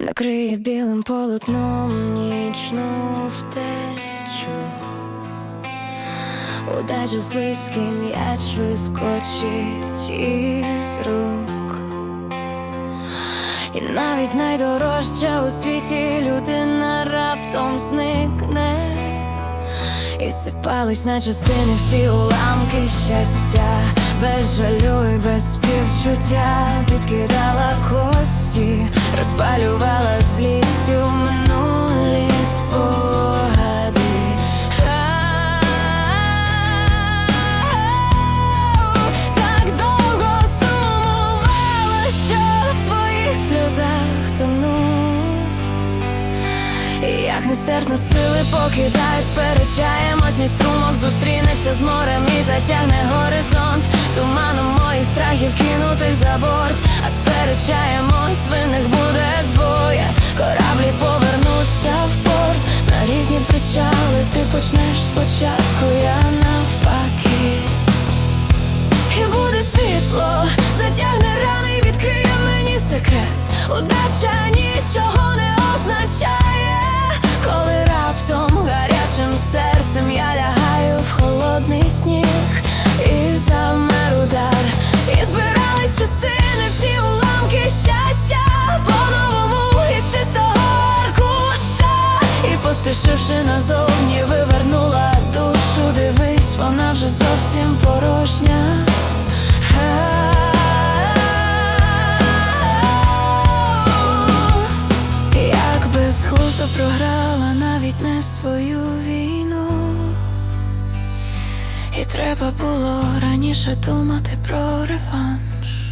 накриє білим полотном нічну втечу. Удача слизький м'яч вискочить із рук. І навіть найдорожча у світі людина раптом зникне. І сипались на частини всі уламки щастя, без жалю і без співчуття підкидала кості, розпалювала злістю минулі спогади. Так довго сумувала, що в своїх сльозах тону. Як нестерпно сили покидають, сперечаємось, мій струмок зустрінеться з морем і затягне горизонт Туманом моїх страхів кинутих за борт, а сперечаємось, винних буде двоє. Кораблі повернуться в порт на різні причали. Ти почнеш спочатку, я навпаки. І буде світло, затягне рани і відкриє мені секрет. Удача поспішивши назовні, вивернула душу. Дивись, вона вже зовсім порожня. Як безглуздо програла навіть не свою війну. І треба було раніше думати про реванш.